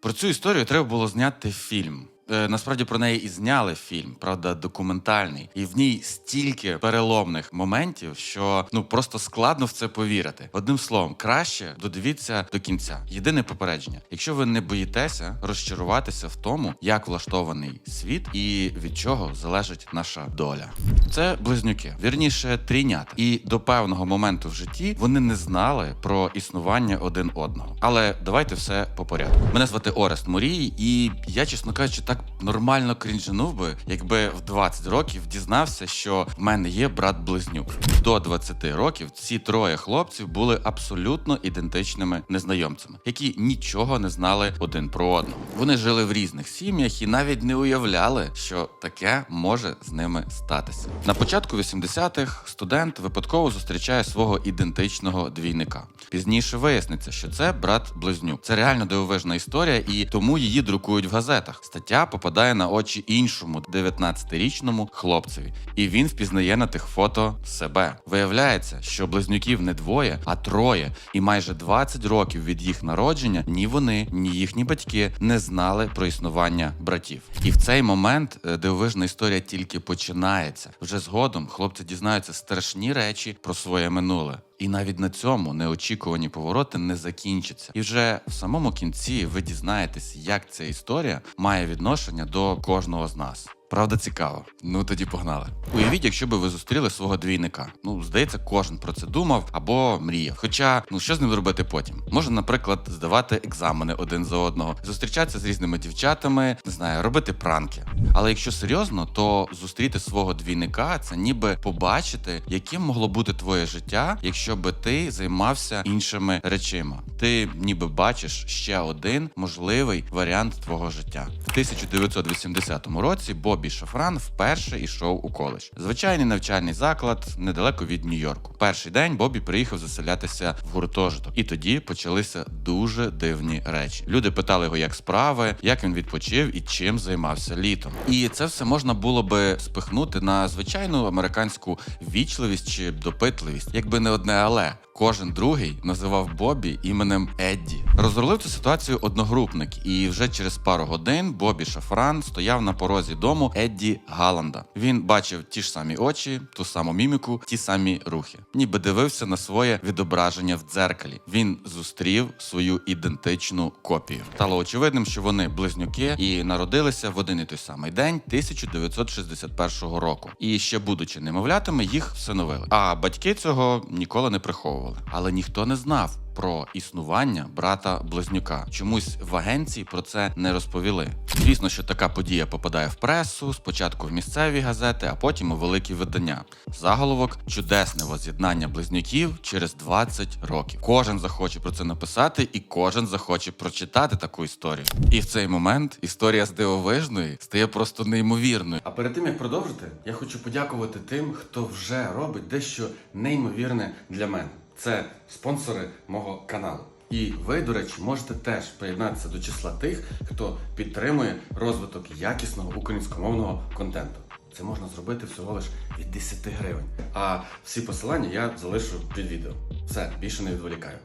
Про цю історію треба було зняти фільм. Е, Насправді про неї і зняли фільм, правда, документальний, і в ній стільки переломних моментів, що ну просто складно в це повірити. Одним словом, краще додивіться до кінця. Єдине попередження: якщо ви не боїтеся розчаруватися в тому, як влаштований світ і від чого залежить наша доля. Це близнюки, вірніше трійнята. І до певного моменту в житті вони не знали про існування один одного. Але давайте все по порядку. Мене звати Орест Морій, і я, чесно кажучи, так нормально крінжанув би, якби в 20 років дізнався, що в мене є брат-близнюк. До 20 років ці троє хлопців були абсолютно ідентичними незнайомцями, які нічого не знали один про одного. Вони жили в різних сім'ях і навіть не уявляли, що таке може з ними статися. На початку 80-х студент випадково зустрічає свого ідентичного двійника. Пізніше виясниться, що це брат-близнюк. Це реально дивовижна історія, і тому її друкують в газетах. Стаття попадає на очі іншому 19-річному хлопцеві, і він впізнає на тих фото себе. Виявляється, що близнюків не двоє, а троє, і майже 20 років від їх народження ні вони, ні їхні батьки не знали про існування братів. І в цей момент е, дивовижна історія тільки починається. Вже згодом хлопці дізнаються страшні речі про своє минуле. І навіть на цьому неочікувані повороти не закінчаться. І вже в самому кінці ви дізнаєтесь, як ця історія має відношення до кожного з нас. Правда, цікаво. Ну тоді погнали. Уявіть, якщо би ви зустріли свого двійника. Ну, здається, кожен про це думав або мріяв. Хоча, ну що з ним робити потім? Можна, наприклад, здавати екзамени один за одного, зустрічатися з різними дівчатами, не знаю, робити пранки. Але якщо серйозно, то зустріти свого двійника це ніби побачити, яким могло бути твоє життя, якщо би ти займався іншими речима. Ти ніби бачиш ще один можливий варіант твого життя. В 1980 році Бобі Шафран вперше йшов у коледж. Звичайний навчальний заклад недалеко від Нью-Йорку. Перший день Бобі приїхав заселятися в гуртожиток, і тоді почалися дуже дивні речі. Люди питали його, як справи, як він відпочив і чим займався літом. І це все можна було би спихнути на звичайну американську вічливість чи допитливість, якби не одне але. Кожен другий називав Бобі іменем Едді. Розрулив цю ситуацію одногрупник, і вже через пару годин Бобі Шафран стояв на порозі дому Едді Галанда. Він бачив ті ж самі очі, ту саму міміку, ті самі рухи, ніби дивився на своє відображення в дзеркалі. Він зустрів свою ідентичну копію. Стало очевидним, що вони близнюки і народилися в один і той самий день 1961 року. І ще будучи немовлятами, їх всиновили. А батьки цього ніколи не приховували. Але ніхто не знав. Про існування брата близнюка чомусь в агенції про це не розповіли. Звісно, що така подія попадає в пресу, спочатку в місцеві газети, а потім у великі видання. Заголовок чудесне воз'єднання близнюків через 20 років. Кожен захоче про це написати, і кожен захоче прочитати таку історію. І в цей момент історія з дивовижної стає просто неймовірною. А перед тим як продовжити, я хочу подякувати тим, хто вже робить дещо неймовірне для мене. Це спонсори мого каналу. І ви, до речі, можете теж приєднатися до числа тих, хто підтримує розвиток якісного українськомовного контенту. Це можна зробити всього лиш від 10 гривень. А всі посилання я залишу під відео. Все, більше не відволікаю.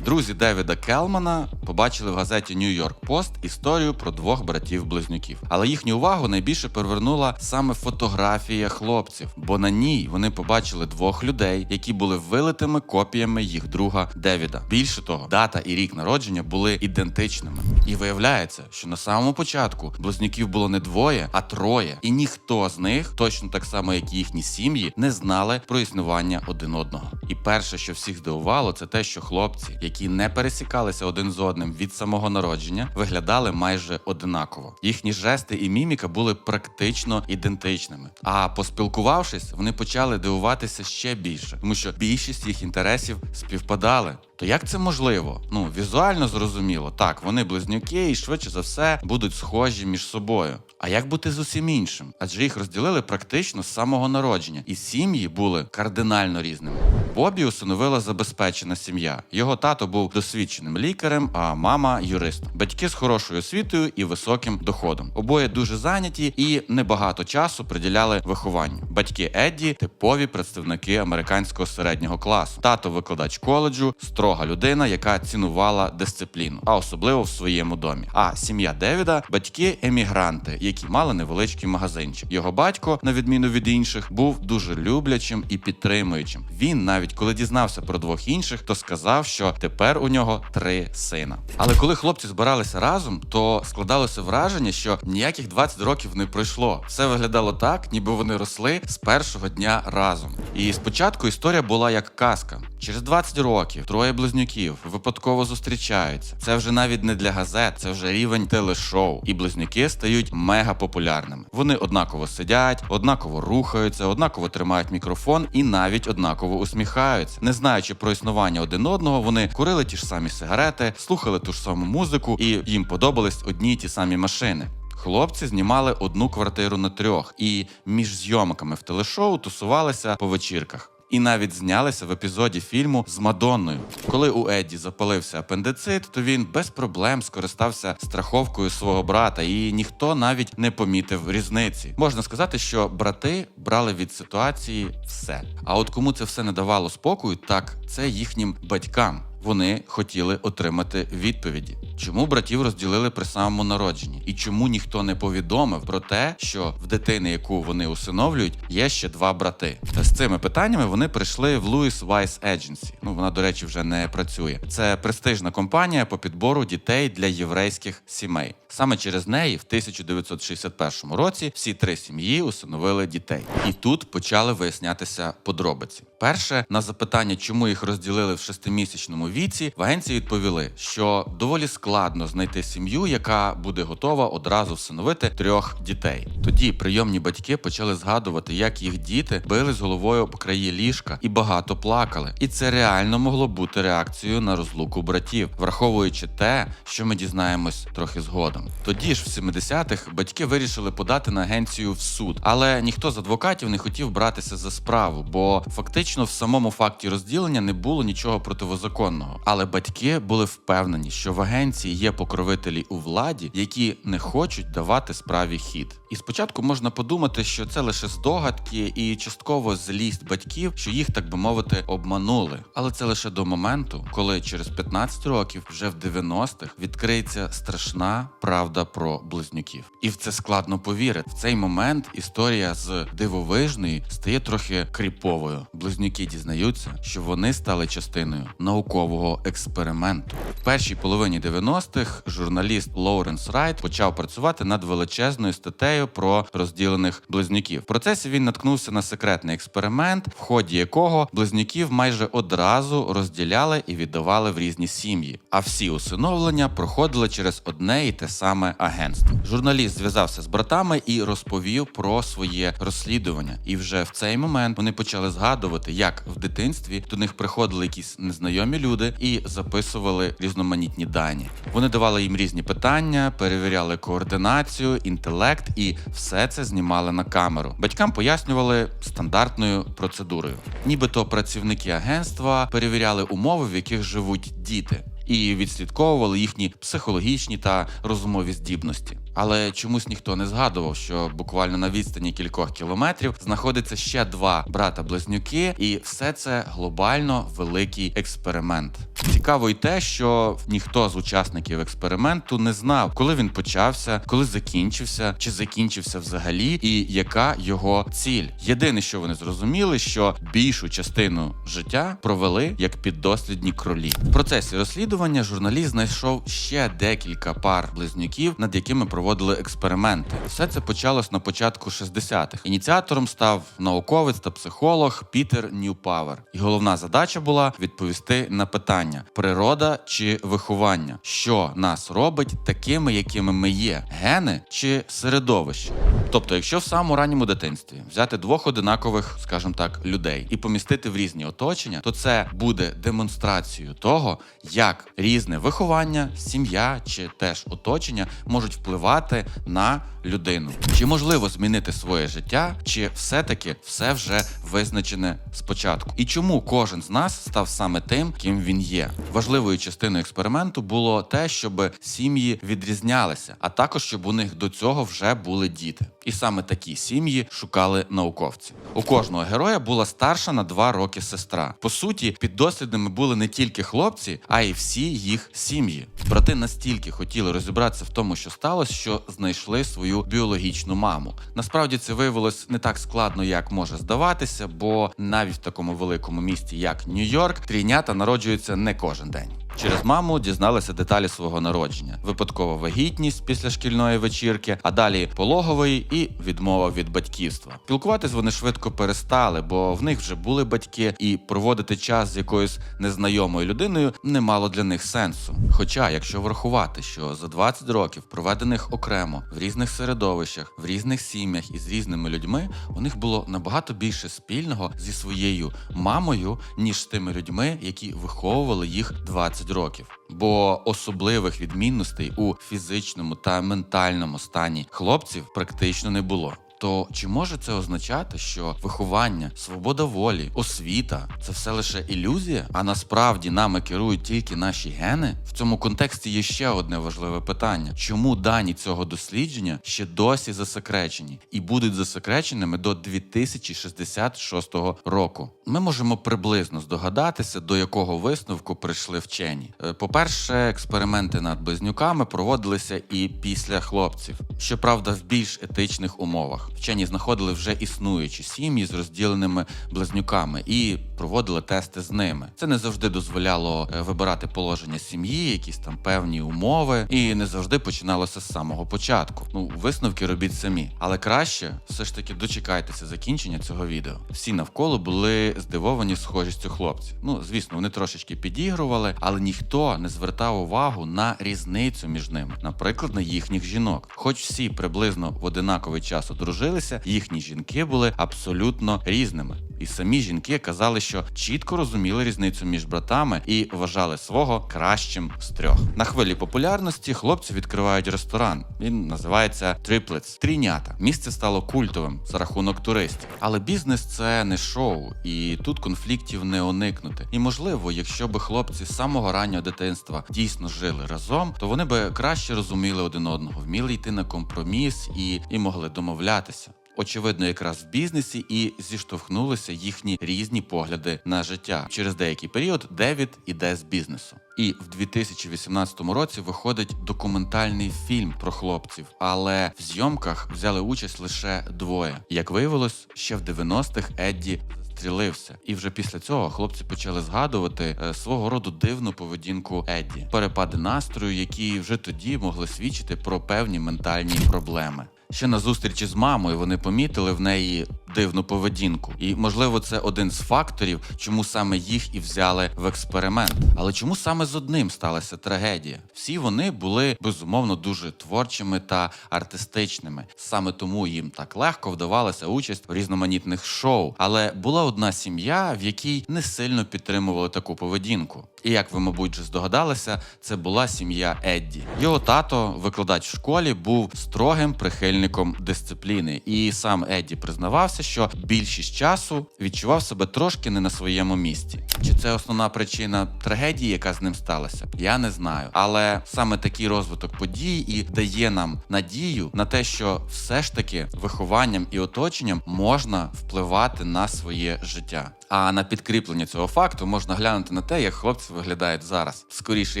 Друзі Девіда Келмана побачили в газеті York Post історію про двох братів-близнюків. Але їхню увагу найбільше привернула саме фотографія хлопців, бо на ній вони побачили двох людей, які були вилитими копіями їх друга Девіда. Більше того, дата і рік народження були ідентичними. І виявляється, що на самому початку близнюків було не двоє, а троє, і ніхто з них, точно так само як і їхні сім'ї, не знали про існування один одного. І перше, що всіх здивувало, це те, що хлопці, які не пересікалися один з одним від самого народження, виглядали майже одинаково. Їхні жести і міміка були практично ідентичними. А поспілкувавшись, вони почали дивуватися ще більше, тому що більшість їх інтересів співпадали. То як це можливо? Ну візуально зрозуміло, так вони близнюки і швидше за все будуть схожі між собою. А як бути з усім іншим? Адже їх розділили практично з самого народження, і сім'ї були кардинально різними. Бобі усиновила забезпечена сім'я. Його тато був досвідченим лікарем, а мама юристом. Батьки з хорошою освітою і високим доходом. Обоє дуже зайняті і небагато часу приділяли вихованню. Батьки Едді типові представники американського середнього класу. Тато викладач коледжу, строга людина, яка цінувала дисципліну, а особливо в своєму домі. А сім'я Девіда батьки емігранти, які мали невеличкий магазинчик. Його батько, на відміну від інших, був дуже люблячим і підтримуючим. Він навіть коли дізнався про двох інших, то сказав, що тепер у нього три сина. Але коли хлопці збиралися разом, то складалося враження, що ніяких 20 років не пройшло. Все виглядало так, ніби вони росли з першого дня разом. І спочатку історія була як казка. Через 20 років троє близнюків випадково зустрічаються. Це вже навіть не для газет, це вже рівень телешоу. І близнюки стають мега популярними. Вони однаково сидять, однаково рухаються, однаково тримають мікрофон і навіть однаково усміхаються. Не знаючи про існування один одного, вони курили ті ж самі сигарети, слухали ту ж саму музику, і їм подобались одні й ті самі машини. Хлопці знімали одну квартиру на трьох і між зйомками в телешоу тусувалися по вечірках. І навіть знялися в епізоді фільму з Мадонною. Коли у Едді запалився апендицит, то він без проблем скористався страховкою свого брата, і ніхто навіть не помітив різниці. Можна сказати, що брати брали від ситуації все. А от кому це все не давало спокою, так це їхнім батькам. Вони хотіли отримати відповіді, чому братів розділили при самому народженні, і чому ніхто не повідомив про те, що в дитини, яку вони усиновлюють, є ще два брати. З цими питаннями вони прийшли в Louis Weiss Agency. Ну вона, до речі, вже не працює. Це престижна компанія по підбору дітей для єврейських сімей. Саме через неї в 1961 році всі три сім'ї усиновили дітей, і тут почали вияснятися подробиці. Перше на запитання, чому їх розділили в шестимісячному віці, в агенції відповіли, що доволі складно знайти сім'ю, яка буде готова одразу всиновити трьох дітей. Тоді прийомні батьки почали згадувати, як їх діти били з головою об краї ліжка і багато плакали. І це реально могло бути реакцією на розлуку братів, враховуючи те, що ми дізнаємось трохи згодом. Тоді ж, в 70-х, батьки вирішили подати на агенцію в суд, але ніхто з адвокатів не хотів братися за справу, бо фактично в самому факті розділення не було нічого противозаконного. Але батьки були впевнені, що в агенції є покровителі у владі, які не хочуть давати справі хід. І спочатку можна подумати, що це лише здогадки і частково злість батьків, що їх, так би мовити, обманули. Але це лише до моменту, коли через 15 років, вже в 90-х, відкриється страшна правда про близнюків. І в це складно повірити. В цей момент історія з дивовижної стає трохи кріповою. Близнюки дізнаються, що вони стали частиною наукового експерименту. В першій половині 90-х журналіст Лоуренс Райт почав працювати над величезною статтею про розділених близнюків. В процесі він наткнувся на секретний експеримент, в ході якого близнюків майже одразу розділяли і віддавали в різні сім'ї. А всі усиновлення проходили через одне і те саме агентство. Журналіст зв'язався з братами і розповів про своє розслідування. І вже в цей момент вони почали згадувати, як в дитинстві до них приходили якісь незнайомі люди і записували різноманітні дані. Вони давали їм різні питання, перевіряли координацію, інтелект і все це знімали на камеру. Батькам пояснювали стандартною процедурою. Нібито працівники агентства перевіряли умови, в яких живуть діти. І відслідковували їхні психологічні та розумові здібності. Але чомусь ніхто не згадував, що буквально на відстані кількох кілометрів знаходиться ще два брата-близнюки, і все це глобально великий експеримент. Цікаво й те, що ніхто з учасників експерименту не знав, коли він почався, коли закінчився, чи закінчився взагалі, і яка його ціль. Єдине, що вони зрозуміли, що більшу частину життя провели як піддослідні кролі. В процесі розслідування журналіст знайшов ще декілька пар близнюків, над якими проводили експерименти. Все це почалось на початку 60-х. Ініціатором став науковець та психолог Пітер Ньюпавер. І головна задача була відповісти на питання: природа чи виховання, що нас робить такими, якими ми є: гени чи середовище. Тобто, якщо в самому ранньому дитинстві взяти двох одинакових, скажімо так, людей і помістити в різні оточення, то це буде демонстрацією того, як різне виховання, сім'я чи теж оточення можуть впливати на людину. Чи можливо змінити своє життя, чи все-таки все вже визначене спочатку? І чому кожен з нас став саме тим, ким він є? Важливою частиною експерименту було те, щоб сім'ї відрізнялися, а також щоб у них до цього вже були діти. І саме такі сім'ї шукали науковці. У кожного героя була старша на два роки сестра. По суті, піддослідними були не тільки хлопці, а й всі їх сім'ї. Брати настільки хотіли розібратися в тому, що сталося, що знайшли свою біологічну маму. Насправді це виявилось не так складно, як може здаватися, бо навіть в такому великому місті, як Нью-Йорк, трійнята народжуються не кожен день. Через маму дізналися деталі свого народження: випадкова вагітність після шкільної вечірки, а далі пологової і відмова від батьківства. Спілкуватись вони швидко перестали, бо в них вже були батьки, і проводити час з якоюсь незнайомою людиною не мало для них сенсу. Хоча, якщо врахувати, що за 20 років, проведених окремо в різних середовищах, в різних сім'ях і з різними людьми, у них було набагато більше спільного зі своєю мамою, ніж з тими людьми, які виховували їх 20 років. Бо особливих відмінностей у фізичному та ментальному стані хлопців практично не було. То чи може це означати, що виховання, свобода волі, освіта це все лише ілюзія, а насправді нами керують тільки наші гени? В цьому контексті є ще одне важливе питання: чому дані цього дослідження ще досі засекречені і будуть засекреченими до 2066 року? Ми можемо приблизно здогадатися, до якого висновку прийшли вчені. Е, По-перше, експерименти над близнюками проводилися і після хлопців, щоправда, в більш етичних умовах. Вчені знаходили вже існуючі сім'ї з розділеними близнюками і проводили тести з ними. Це не завжди дозволяло е, вибирати положення сім'ї, якісь там певні умови, і не завжди починалося з самого початку. Ну, висновки робіть самі, але краще все ж таки дочекайтеся закінчення цього відео. Всі навколо були здивовані схожістю хлопців. Ну, звісно, вони трошечки підігрували, але ніхто не звертав увагу на різницю між ними, наприклад, на їхніх жінок. Хоч всі приблизно в одинаковий час одружилися, їхні жінки були абсолютно різними. І самі жінки казали, що чітко розуміли різницю між братами і вважали свого кращим з трьох. На хвилі популярності хлопці відкривають ресторан. Він називається Triplets – трійнята. Місце стало культовим за рахунок туристів. Але бізнес це не шоу, і тут конфліктів не уникнути. І можливо, якщо би хлопці з самого раннього дитинства дійсно жили разом, то вони би краще розуміли один одного, вміли йти на компроміс і, і могли домовлятися. Очевидно, якраз в бізнесі і зіштовхнулися їхні різні погляди на життя. Через деякий період Девід іде з бізнесу. І в 2018 році виходить документальний фільм про хлопців, але в зйомках взяли участь лише двоє. Як виявилось, ще в 90-х Едді стрілився, і вже після цього хлопці почали згадувати е, свого роду дивну поведінку Едді, перепади настрою, які вже тоді могли свідчити про певні ментальні проблеми. Ще на зустрічі з мамою вони помітили в неї дивну поведінку, і можливо це один з факторів, чому саме їх і взяли в експеримент. Але чому саме з одним сталася трагедія? Всі вони були безумовно дуже творчими та артистичними. Саме тому їм так легко вдавалася участь в різноманітних шоу. Але була одна сім'я, в якій не сильно підтримували таку поведінку. І як ви, мабуть, вже здогадалися, це була сім'я Едді. Його тато, викладач в школі, був строгим прихильником дисципліни, і сам Едді признавався, що більшість часу відчував себе трошки не на своєму місці. Чи це основна причина трагедії, яка з ним сталася? Я не знаю. Але саме такий розвиток подій і дає нам надію на те, що все ж таки вихованням і оточенням можна впливати на своє життя. А на підкріплення цього факту можна глянути на те, як хлопці виглядають зараз. Скоріше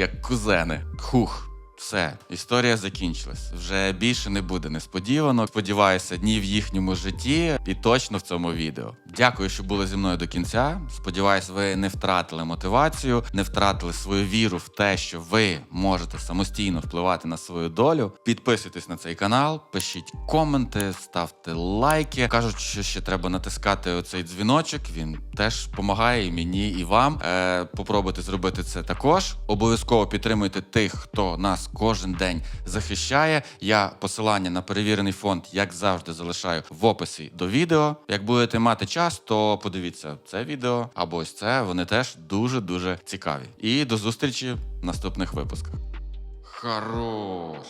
як кузени. Хух. Все, історія закінчилась. Вже більше не буде несподіванок. Сподіваюся, дні в їхньому житті і точно в цьому відео. Дякую, що були зі мною до кінця. Сподіваюсь, ви не втратили мотивацію, не втратили свою віру в те, що ви можете самостійно впливати на свою долю. Підписуйтесь на цей канал, пишіть коменти, ставте лайки. Кажуть, що ще треба натискати оцей дзвіночок. Він теж допомагає і мені, і вам. Е, попробуйте зробити це також. Обов'язково підтримуйте тих, хто нас кожен день захищає. Я посилання на перевірений фонд, як завжди, залишаю в описі до відео. Як будете мати час, то подивіться це відео або ось це. Вони теж дуже дуже цікаві. І до зустрічі в наступних випусках. Хорош.